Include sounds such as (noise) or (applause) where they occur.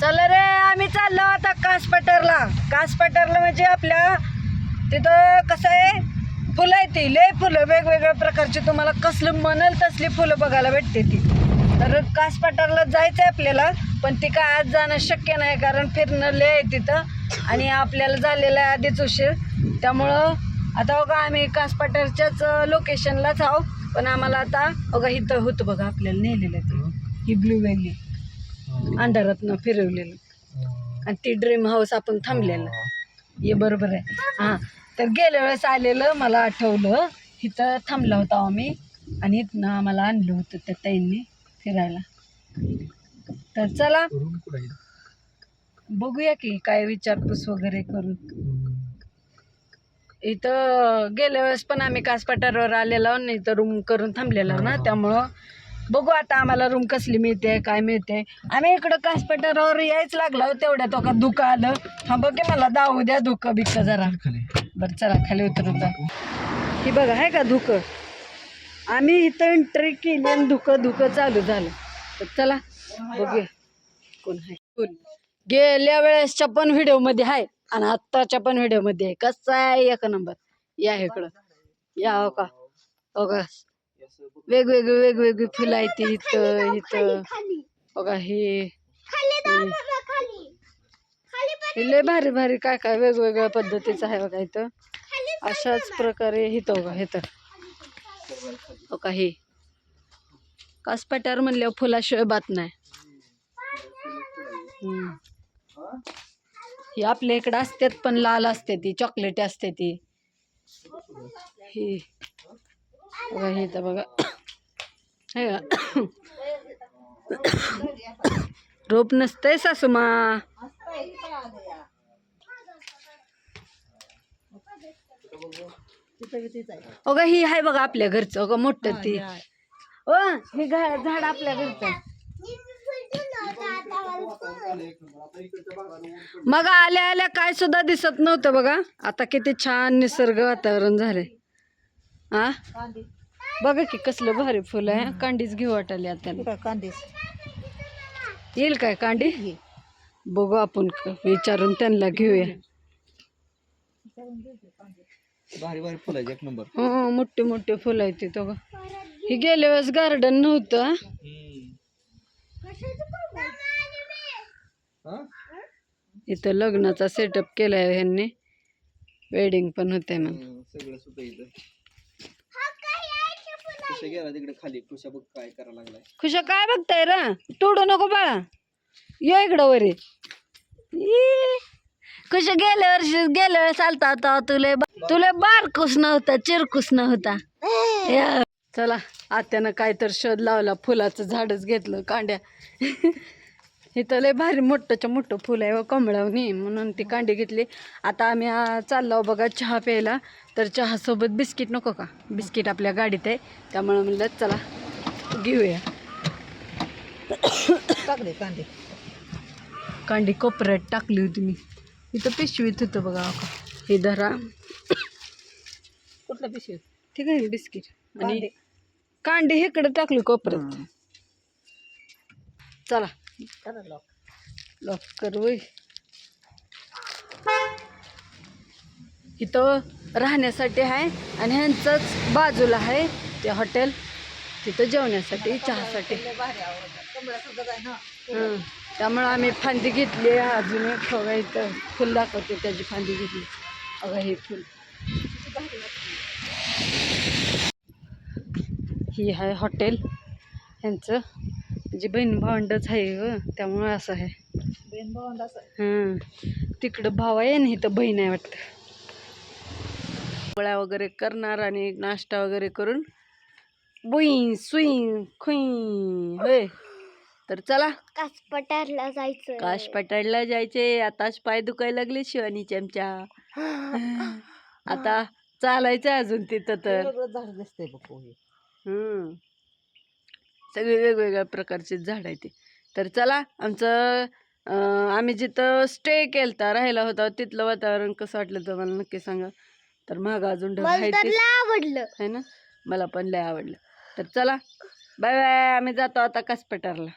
चला रे आम्ही चाललो आता कासपटरला. कासपटरला म्हणजे आपल्या तिथं कसं आहे? फुलं आहे ती लय फुलं वेगवेगळ्या प्रकारची. तुम्हाला कसलं मनल तसली फुलं बघायला भेटते ती. तर कासपटरला जायचं आहे आपल्याला पण ती काय आज जाणं शक्य नाही कारण फिरणं लय आहे तिथं. आणि आपल्याला झालेलं आहे आधीच उशीर. त्यामुळं आता बघा आम्ही कासपटरच्याच लोकेशनलाच आहो पण आम्हाला आता बघा इथं होतं बघा आपल्याला नेलेलं ते. ही ब्लू व्हॅली अंधारातनं फिरवलेलं. आणि ती ड्रीम हाऊस आपण थांबलेलं. हे. बरोबर आहे. हां. तर गेल्या वेळेस आलेलं मला आठवलं इथं थांबला होता आम्ही. आणि इथनं आम्हाला आणलं होतं त्या ताईंनी फिरायला. तर चला बघूया की काय विचारपूस वगैरे करून इथं गेल्या वेळेस पण आम्ही कासपठारावर आलेलो नाही तर रूम करून थांबलेलो ना. त्यामुळं बघू आता आम्हाला रूम कसली मिळते काय मिळते. आम्ही इकडं कासपठारावर यायच लागलो तेवढ्या तो का धुकं आलं. हा बघ मला दावू द्या धुकं बिकं जरा. बरं चला खाली उतरून जा. ही बघा आहे का धुकं आम्ही इथं एंट्री केली आणि धुकं धुकं चालू झालं. तर चला बघूया कोण आहे कोण? गेल्या वेळेसच्या पण व्हिडिओमध्ये आहे आणि आत्ताच्या पण व्हिडिओमध्ये आहे. कसं आहे? एक नंबर. या इकडं. या हो का? हो का? वेगवेगळी वेगवेगळी फुलं आहेत ती इथं इथं. बघा हे. हे. लय भारी भारी काय काय वेगवेगळ्या पद्धतीचं आहे बघा इथं. अशाच प्रकारे इथं बघा इथं बघा हे. कासपटार म्हणल्यावर फुलाशिवाय बात नाही. ही आपल्या इकडं असतात पण लाल असते ती चॉकलेटी असते ती. ही. बघा हे तर बघा. हे? रोप नसतंय सासूमा. अगं ही आहे बघा आपल्या घरचं. अगं मोठं ती. ओ हे झाड आपल्या घरचं. मग आल्या आल्या काय सुद्धा दिसत नव्हतं बघा. आता किती छान निसर्ग वातावरण झालंय. हा बघा की कसलं भारी फुल आहे. कांडीच घेऊ वाटाली आता कांदेस येईल काय कांडी बघू आपण क- विचारून त्यांना घेऊया. भारी भारी फुलाचे एक नंबर. हो मोठे मोठे फुलं आहेत तिथं बघ हे गेल्या वेळेस गार्डन नव्हतं. हा. इथं लग्नाचा सेटअप केलाय ह्यांनी. वेडिंग पण होते मग सगळं सुद्धा इथं. गेला तिकडे खाली. बघ काय लागलाय. खुशा काय बघताय र? तोडू नको बाळा. ये इकडं वरे. खुशा गेल्या वर्षी गेल्या वेळेस आलता होता तुले तुला बारकूस नव्हता चिरकूस नव्हता. या. चला आत्यानं काय तर शोध लावला फुलाचं झाडच घेतलं कांड्या. इथं लय भारी मोठंच्या मोठं फुल आहे व कमळावणी म्हणून ती कांडी घेतली. आता आम्ही चाललो बघा चहा प्यायला. तर चहासोबत बिस्किट नको का? बिस्किट आपल्या गाडीत आहे. त्यामुळं म्हणलं चला घेऊया. टाकले कांदे कांडी. कोपऱ्यात टाकली होती मी. इथं पिशवीत होतं बघा हो. हे धरा. कुठला पिशवी? ठीक आहे बिस्किट. आणि कांडी. इकडे टाकली कोपऱ्यात. चला. लॉक कर वय इथं राहण्यासाठी आहे आणि ह्यांचंच बाजूला आहे ते हॉटेल तिथं जेवण्यासाठी चहासाठी. हं. त्यामुळं आम्ही फांदी घेतली अजून एक. बघा इथं फुल दाखवते त्याची फांदी घेतली. बघा हे फुल. ही आहे हॉटेल ह्यांचं. म्हणजे बहीण भावंडच आहे ग त्यामुळं असं आहे. हां. तिकडं भाव आहे ना इथं बहीण आहे वाटतं. पोळ्या वगैरे करणार आणि नाश्ता वगैरे करून बुई सुई खुई होय. तर चला. कासपटारला जायचं. काश पटाडला जायचे आताच पाय दुखायला लागले शिवानीचे आमच्या (laughs) आता चालायचं अजून तिथं तर. झाड दिसतंय बघ हम्म. सगळे वेगवेगळ्या प्रकारचे झाड आहे ते. तर चला आमचं आम्ही जिथं स्टे केलता राहायला होता तिथलं वातावरण कसं वाटलं तर मला नक्की सांगा. तर महाग अजून ढग आहे आवडलं. है ना? मला पण लय आवडलं. तर चला बाय बाय आम्ही जातो आता कासपटारला